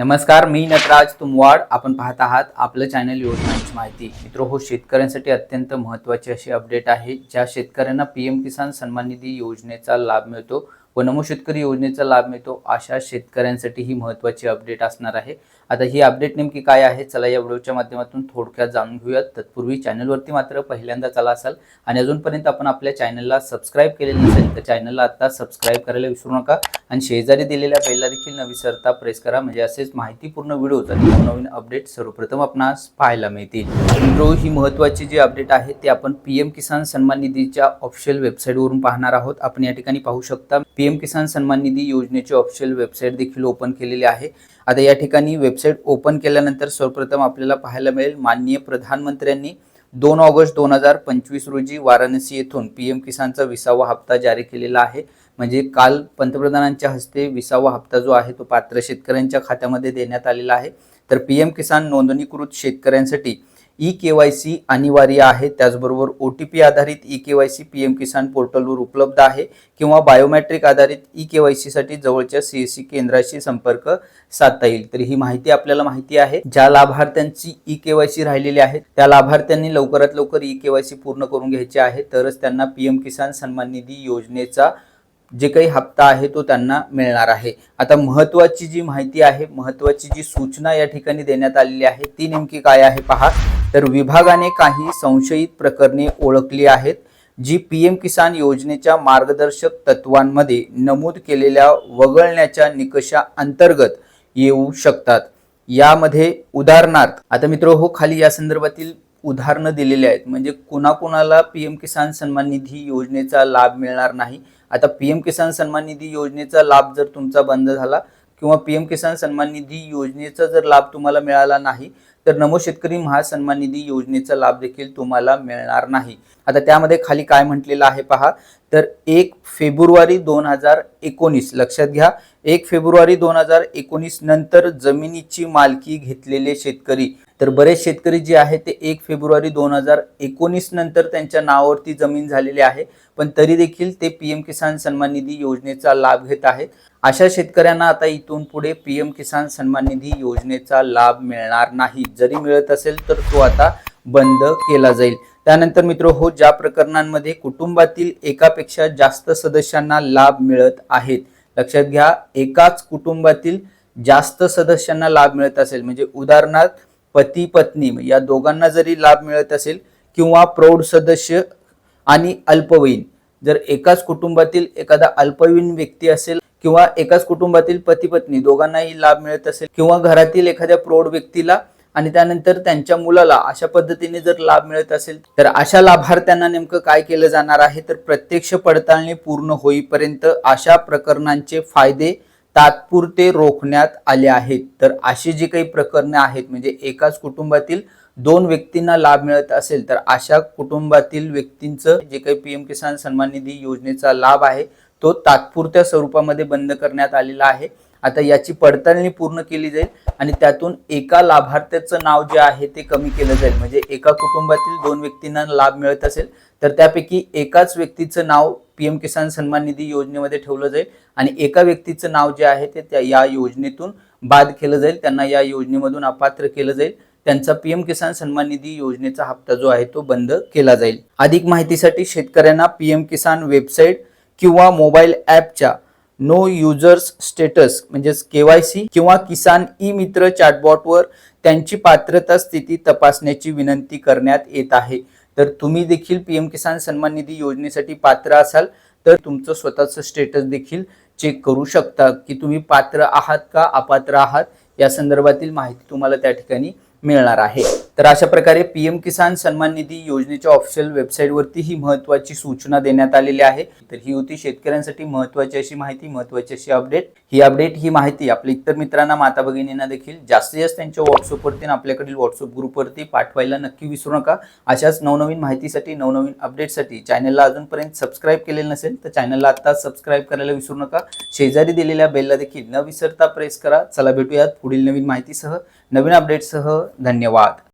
नमस्कार मी नटराज तुमवाड. आपण पाहत आहात आपलं चॅनल योजनांची माहिती. मित्र हो शेतकऱ्यांसाठी अत्यंत महत्त्वाची अशी अपडेट आहे ज्या शेतकऱ्यांना पी एम किसान सन्मान निधी योजनेचा लाभ मिळतो व नमो शेतकरी योजनेचा लाभ मिळतो अशा शेतकऱ्यांसाठी ही महत्त्वाची अपडेट असणार आहे. आता ही अपडेट नेमकी काय आहे? चला या व्हिडिओच्या माध्यमातून थोडक्यात जाणून घेऊयात. तत्पूर्वी चॅनलवरती मात्र पहिल्यांदा चला असाल आणि अजूनपर्यंत आपण आपल्या चॅनलला सबस्क्राईब केलेलं नसेल तर चॅनलला आता सबस्क्राईब करायला विसरू नका. आणि शेजारी दिलेल्या बेलला देखील न विसरता प्रेस करा. म्हणजे असेच माहितीपूर्ण व्हिडिओज आणि नवनवीन अपडेट सर्वप्रथम आपणास पाहायला मिळतील. मित्रो ही महत्त्वाची जी अपडेट आहे ते आपण पी एम किसान सन्मान निधीच्या ऑफिशियल वेबसाईटवरून पाहणार आहोत. आपण या ठिकाणी पाहू शकता पी एम किसान सन्मान निधी योजनेची ऑफिशियल वेबसाईट देखील ओपन केलेली आहे. आता या ठिकाणी वेबसाईट ओपन केल्यानंतर सर्वप्रथम आपल्याला पाहायला मिळेल माननीय प्रधानमंत्र्यांनी दोन ऑगस्ट दोन हजार पंचवीस रोजी वाराणसी येथून पी एम किसानचा विसावा हप्ता जारी केलेला आहे. म्हणजे काल पंतप्रधानांच्या हस्ते विसावा हप्ता जो आहे तो पात्र शेतकऱ्यांच्या खात्यामध्ये देण्यात आलेला आहे. तर पी एम किसान नोंदणीकृत शेतकऱ्यांसाठी ई के वाय सी अनिवार्य आहे. त्याचबरोबर ओ टी पी आधारित e K Y C P M Kisan पोर्टलवर उपलब्ध आहे किंवा बायोमॅट्रिक आधारित ई के वायसाठी जवळच्या सी एस सी केंद्राशी संपर्क साधता येईल. तर ही माहिती आपल्याला माहिती आहे. ज्या लाभार्थ्यांची ई के वाय सी राहिलेली आहे त्या लाभार्थ्यांनी लवकरात लवकर ई के वाय सी पूर्ण करून घ्यायची आहे. तरच त्यांना पी एम किसान सन्मान निधी योजनेचा जे काही हप्ता आहे तो त्यांना मिळणार आहे. आता महत्वाची जी माहिती आहे महत्वाची जी सूचना या ठिकाणी देण्यात आलेली आहे ती नेमकी काय आहे? पहा. तर विभागाने काही संशयित प्रकरणे ओळखली आहेत जी पी एम किसान योजनेच्या मार्गदर्शक तत्वांमध्ये नमूद केलेल्या वगळण्याच्या निकषा अंतर्गत येऊ शकतात. यामध्ये उदाहरणार्थ आता मित्र हो खाली या संदर्भातील उदाहरणं दिलेली आहेत. म्हणजे कुणाकुणाला पी एम किसान सन्मान निधी योजनेचा लाभ मिळणार नाही? आता पी एम किसान सन्मान निधी योजनेचा लाभ जर तुमचा बंद झाला किंवा पी एम किसान सन्मान निधी योजनेचा जर लाभ तुम्हाला मिळाला नाही तर नमो शेतकरी महासन्मान निधी योजनेचा लाभ देखील तुम्हाला मिळणार नाही. आता त्यामध्ये खाली काय म्हटलेलं आहे पहा तर एक फेब्रुवारी दोन हजार एकोणीस लक्षात घ्या. एक फेब्रुवारी दोन हजार एकोणीस नंतर जमिनीची मालकी घेतलेले शेतकरी. तर बरेच शेतकरी जे आहे ते एक फेब्रुवारी दोन हजार एकोणीस नंतर त्यांच्या नावावरती जमीन झालेली आहे. पण तरी देखील ते पी एम किसान सन्मान निधी योजनेचा लाभ घेत आहेत. अशा शेतकऱ्यांना आता इथून पुढे पी एम किसान सन्मान निधी योजनेचा लाभ मिळणार नाही. जरी मिळत असेल तर तो आता बंद केला जाईल. त्यानंतर मित्र हो ज्या प्रकरणांमध्ये कुटुंबातील एकापेक्षा जास्त सदस्यांना लाभ मिळत आहेत लक्षात घ्या एकाच कुटुंबातील जास्त सदस्यांना लाभ मिळत असेल म्हणजे उदाहरणार्थ पती पत्नी म्हणजे या दोघांना जरी लाभ मिळत असेल किंवा प्रौढ सदस्य आणि अल्पवयीन जर एकाच कुटुंबातील एखादा अल्पवयीन व्यक्ती असेल किंवा एकाच कुटुंबातील पती पत्नी दोघांनाही लाभ मिळत असेल किंवा घरातील एखाद्या प्रौढ व्यक्तीला आणि त्यानंतर त्यांच्या मुलाला अशा पद्धतीने जर लाभ मिळत असेल तर अशा लाभार्थ्यांना नेमकं काय केलं जाणार आहे? तर प्रत्यक्ष पडताळणी पूर्ण होईपर्यंत अशा प्रकरणांचे फायदे तात्पुरते रोखण्यात आले आहेत. तर अशी जी काही प्रकरणे आहेत म्हणजे एकाच कुटुंबातील दोन व्यक्तींना लाभ मिळत असेल तर अशा कुटुंबातील व्यक्तींचं जे काही पीएम किसान सन्मान निधी योजनेचा लाभ आहे तो तात्पुरत्या स्वरूपामध्ये बंद करण्यात आलेला आहे. आता याची पडताळणी पूर्ण केली जाईल आणि त्यातून एका लाभार्थ्याचं नाव जे आहे ते कमी केलं जाईल. म्हणजे एका कुटुंबातील दोन व्यक्तींना लाभ मिळत असेल तर त्यापैकी एकाच व्यक्तीचं नाव पीएम किसान सन्मान निधी योजनेमध्ये ठेवलं जाईल आणि एका व्यक्तीचं नाव जे आहे ते त्या या योजनेतून बाद केलं जाईल. त्यांना या योजनेमधून अपात्र केलं जाईल. त्यांचा पीएम किसान सन्मान निधी योजनेचा हप्ता जो आहे तो बंद केला जाईल. अधिक माहितीसाठी शेतकऱ्यांना पीएम किसान वेबसाईट किंवा मोबाईल ॲपच्या नो युजर्स स्टेटस म्हणजेच केवायसी किंवा किसान ई मित्र चॅटबॉटवर त्यांची पात्रता स्थिती तपासण्याची विनंती करण्यात येत आहे. तर तुम्ही देखील पी एम किसान सन्मान निधी योजनेसाठी पात्र असाल तर तुमचं स्वतःचं स्टेटस देखील चेक करू शकता की तुम्ही पात्र आहात का अपात्र आहात या संदर्भातील माहिती तुम्हाला त्या ठिकाणी मिळणार आहे. तर अशा प्रकारे पीएम किसान सन्मान निधी योजनेच्या ऑफिशियल वेबसाईटवरती ही महत्वाची सूचना देण्यात आलेली आहे. तर ही होती शेतकऱ्यांसाठी महत्वाची अशी माहिती महत्वाची अशी अपडेट ही अपडेट ही माहिती आपल्या इतर मित्रांना माता भगिनींना देखील जास्तीत जास्त त्यांच्या व्हॉट्सअपवरती आणि आपल्याकडील व्हॉट्सअप ग्रुपवरती पाठवायला नक्की विसरू नका. अशाच नवनवीन माहितीसाठी नवनवीन अपडेटसाठी चॅनलला अजूनपर्यंत सबस्क्राईब केलेलं नसेल तर चॅनलला आता सबस्क्राईब करायला विसरू नका. शेजारी दिलेल्या बेलला देखील न विसरता प्रेस करा. चला भेटूयात पुढील नवीन माहितीसह. नवीन अपडेटसह धन्यवाद.